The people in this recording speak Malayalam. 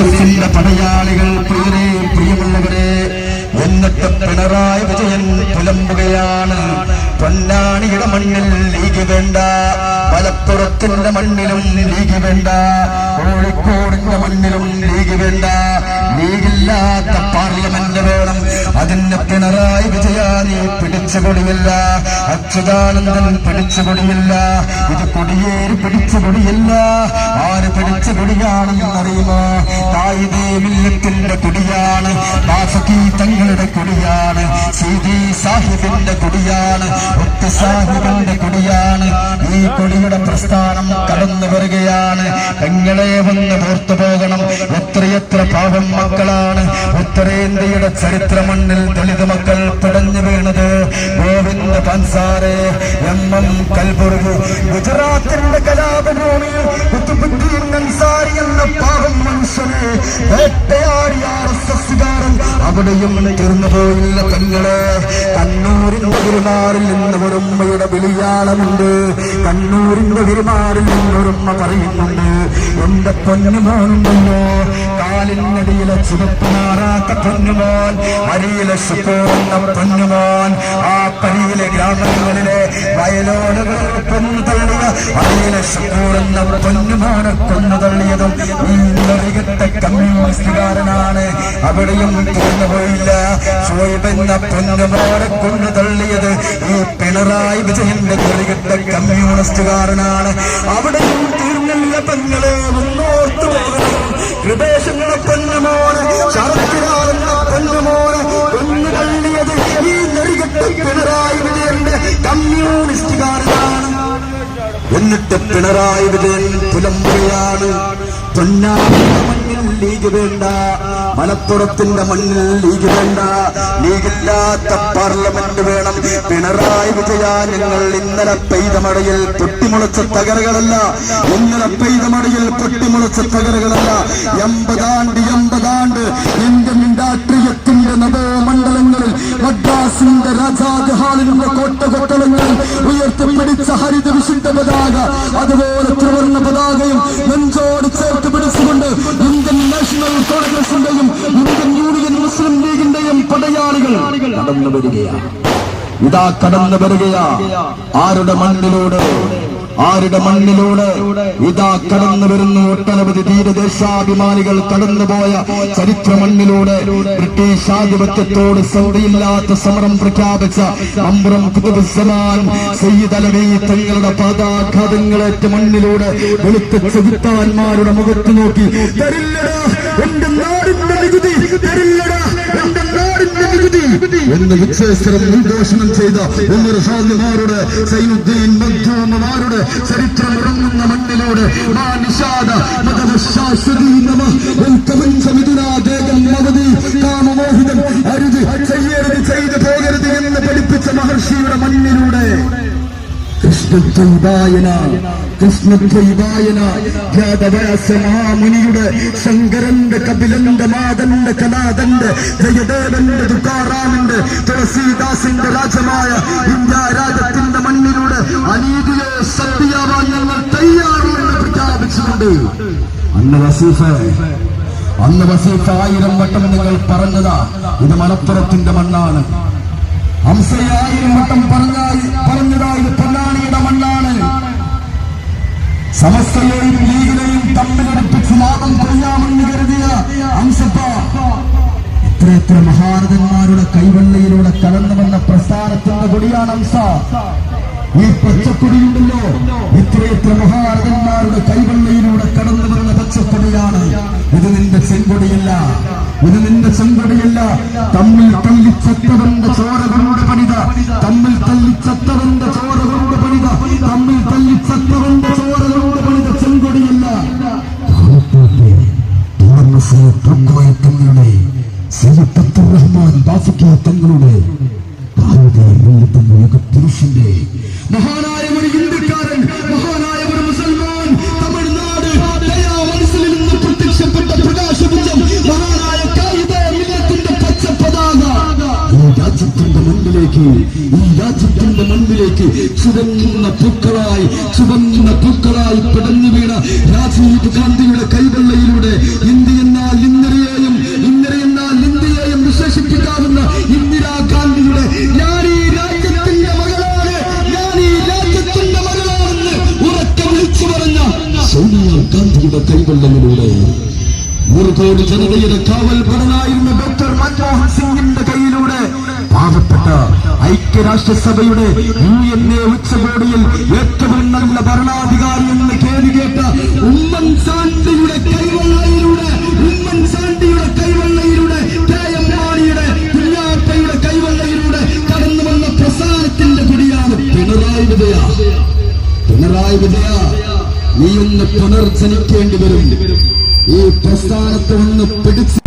എഫിന്റെ പടയാളികൾ പ്രിയരെ പ്രിയമുള്ളവരെ എന്നിട്ട് പിണറായി വിജയൻ പുലമ്പുകയാണ് പൊന്നാണിയുടെ മണ്ണിൽ ലീഗ് വേണ്ട മലപ്പുറത്തിന്റെ മണ്ണിലും ലീഗ് വേണ്ട. കോഴിക്കോടിന്റെ മണ്ണിലും ലീഗ് വേണ്ട. ലീഗില്ലാത്ത പാർലമെന്റ് വേണം. അതിന് പിണറായി വിജയാനി പിടിച്ചുകൊടിയില്ല അച്യുതാനന്ദൻ പിടിച്ചുകൊടിയില്ല ഇത് കൊടിയേരി പിടിച്ചുകൊടിയില്ല ആര് പിടിച്ചുകൊടിയാണെന്നറിയുമോ തായിദേ മില്ലത്തിന്റെ കൊടിയാണ്. ബാഫക്കി തങ്ങളുടെ കൊടിയാണ്. സീതി സാഹിബിന്റെ കൊടിയാണ്. ഒത്ത് സാഹിബിന്റെ കൊടിയാണ്. ഈ കൊടിയുടെ പ്രസ്ഥാനം കടന്നു വരികയാണ്. തങ്ങളെ വന്ന് ഓർത്തു പോകണം. എത്രയെത്ര പാവം മക്കളാണ്. ഉത്തരേന്ത്യയുടെ ചരിത്ര മണ്ണിൽ ദളിത് മക്കൾ പിടഞ്ഞു വീണത്. ഗോവിന്ദ് പൻസാരെ എം എം കൽബുർഗ് അവിടെയും തീർന്നു പോയില്ല കണ്ണൂരിന്റെ പെരുമാറിൽ നിന്ന് ഒരുമ്മയുടെ വിളിയാളമുണ്ട് കണ്ണൂരിന്റെ പെരുമാറിൽ നിന്ന് ഒരുമ്മ പറയുന്നുണ്ട്. എന്റെ പൊന്നുമാണുണ്ടല്ലോ കാലിനടിയിലെ ചുവപ്പ് മാറാത്ത പൊന്നുമോൻ അരിയിലെ ശുക്കൂർന്ന പൊന്നുമോൻ ആ പരിയിലെ ഗ്രാമങ്ങളിലെ വയലോടുകളിൽ പൊന്നു തള്ളിയ അരിയിലെ ശുക്കൂർന്ന പൊന്നുമോനെ കൊന്നു തള്ളിയതും ഈ നെറികെട്ട കമ്മ്യൂണിസ്റ്റുകാരനാണ്. അവിടെയും പോയില്ല ഷോയിബെന്ന പൊന്നുമോനെ കൊന്നു തള്ളിയത് ഈ പിണറായി വിജയന്റെ നെറികെട്ട കമ്മ്യൂണിസ്റ്റുകാരനാണ്. അവിടെയും തീർന്നില്ല പെങ്ങളെ മുന്നോട്ട് പോകണം. കൃപേശങ്ങളെ പെണ്ണുമോന് ശരത്തിനാളെന്ന പൊന്നുമോനെ കൊന്നു തള്ളിയത് ഈ നെറികെട്ട പിണറായി വിജയന്റെ കമ്മ്യൂണിസ്റ്റുകാരനാണ്. എന്നിട്ട് പിണറായി വിജയൻ പുലമ്പുകയാണ്. മണ്ണിൽ ലീഗ് വേണ്ട. മലപ്പുറത്തിന്റെ മണ്ണിൽ ലീഗ് വേണ്ട. ലീഗില്ലാത്ത പാർലമെന്റ് വേണം. പിണറായി വിജയ ഞങ്ങൾ ഇന്നലെ പെയ്ത മഴയിൽ പൊട്ടിമുളച്ച തകരകളല്ല. ഇന്നലെ പെയ്ത മഴയിൽ പൊട്ടിമുളച്ച തകരകളല്ല. എൺപതാണ്ട് എൺപതാണ്ട് ഇന്ത്യൻ രാഷ്ട്രീയത്തിന്റെ നവമണ്ഡലങ്ങളിൽ മദ്രാസിന്റെ രാജാജ് ഹാളിന്റെ കോട്ട കൊട്ടളങ്ങളിൽ ഉയർത്തിപ്പിടിച്ച ഹരിത വിശുദ്ധ പതാക അതുപോലെ ത്രിവർണ പതാകയും കടന്നു വരികയാണ് ഇതാ കടന്നു വരികയാ ആരുടെ മണ്ണിലൂടെ? ആരുടെ മണ്ണിലൂടെ? ഇതാ കടന്നു വരുന്നു ഒട്ടനവധി തീരദേശാഭിമാനികൾ കടന്നുപോയ ചരിത്ര മണ്ണിലൂടെ ബ്രിട്ടീഷ് ആധിപത്യത്തോട് സൗദിയില്ലാത്ത സമരം പ്രഖ്യാപിച്ച അമ്പ്രം കുതുബുസമാൻ സയ്യിദ് അലവി തങ്ങളുടെ പാതാഘാതങ്ങളേറ്റ മണ്ണിലൂടെ വെളുത്ത ചെകുത്താന്മാരുടെ മുഖത്ത് നോക്കി നികുതി എന്ന് നിർദ്ദേശനം ചെയ്ത ഉമർ ഹാദിമാരുടെ സൈനുദ്ദീൻ മഖ്ദൂമമാരുടെ ചരിത്രം ഉറങ്ങുന്ന മണ്ണിലൂടെ മാ നിഷാദ മതവശാശ്വതീ നമ. ഉൽക്കമഞ്ചമിതുനാ ദേഹം മവതി കാമമോഹിതം അരുത്. ചെയ്യരുത് ചെയ്തു പോകരുത് എന്ന് പഠിപ്പിച്ച മഹർഷിയുടെ മണ്ണിലൂടെ. മഹാമുനിയുടെ ശങ്കരന്റെ കപിലന്റെ മാതന്റെ കലാതന്റെ ജയദേവന്റെ തുക്കാറാമിന്റെ തുളസീദാസിന്റെ രാജമായ ഇന്ത്യ രാജ്യത്തിന്റെ മണ്ണിലൂടെ അനീതിയെ സത്യമാവാൻ ഞങ്ങൾ തയ്യാറെന്ന് പ്രഖ്യാപിച്ചിട്ടുണ്ട് അന്ന് വസീഫ അന്ന് വസീഫ ആയിരം വട്ടം നിങ്ങൾ പറഞ്ഞതാ ഇത് മലപ്പുറത്തിന്റെ മണ്ണാണ്. ഹംസയായിരം വട്ടം പറഞ്ഞായി പറഞ്ഞതായി സമസ്തയെയും ലീഗിനെയും തമ്മിലടുപ്പിച്ച് ലാഭം കൊയ്യാമെന്ന് കരുതിയ ഇത്രയത്ര മഹാരഥന്മാരുടെ കൈവെള്ളയിലൂടെ കടന്നു വന്ന പ്രസ്ഥാനത്തിന്റെ കൊടിയാണ് അംസ. ഈ പച്ചക്കൊടിയുണ്ടല്ലോ. ഇത്രയത്ര മഹാരഥന്മാരുടെ കൈവെള്ളയിലൂടെ കടന്നു വന്ന പച്ചക്കൊടിയാണ്. ഇത് നിന്റെ ചെങ്കൊടിയല്ല. ഇത് നിന്റെ ചെങ്കൊടിയല്ല. തമ്മിൽ തല്ലിച്ചത്തവന്റെ ചോര കൊണ്ട് പണിത. തമ്മിൽ തല്ലിച്ചത്തവന്റെ റഹ്മാൻ ബാഫിക്കി തങ്ങളുടെ മഹാനായ ഒരു മഹാനായ ഒരു തമിഴ്നാട് നിന്ന് പ്രത്യക്ഷപ്പെട്ട മഹാനായ പൂക്കളായി ചുവന്ന പൂക്കളായി പിടഞ്ഞു വീണ രാജീവ് ഗാന്ധിയുടെ കൈവെള്ളയിലൂടെ ഇന്ത്യ എന്ന സോണിയാഗാന്ധിയുടെ കൈവെള്ളമിലൂടെ നൂറ് കോടി ജനതയുടെ കാവൽ ഭടനായിരുന്ന ഡോക്ടർ മൻമോഹൻ സിംഗിന്റെ കയ്യിലൂടെ പാവപ്പെട്ട ഐക്യരാഷ്ട്രസഭയുടെ യു എൻ എ ഉച്ചകോടിയിൽ ഏറ്റവും നല്ല ഭരണാധികാരി എന്ന് കേൾവി കേട്ട ഉമ്മൻചാണ്ടിയുടെ കൈവെള്ളയിലൂടെ ഉമ്മൻചാണ്ടിയുടെ കൈവെള്ളയിലൂടെ കെ എം മാണിയുടെ കുഞ്ഞാപ്പയുടെ കൈവെള്ളയിലൂടെ കടന്നു വന്ന പ്രസാദത്തിന്റെ കുടിയാണ് പിണറായി വിജയ. പിണറായി വിജയ. നീ ഒന്ന് പുനർജനിക്കേണ്ടി വരും. ഈ പ്രസ്ഥാനത്ത് ഒന്ന് പിടിച്ച്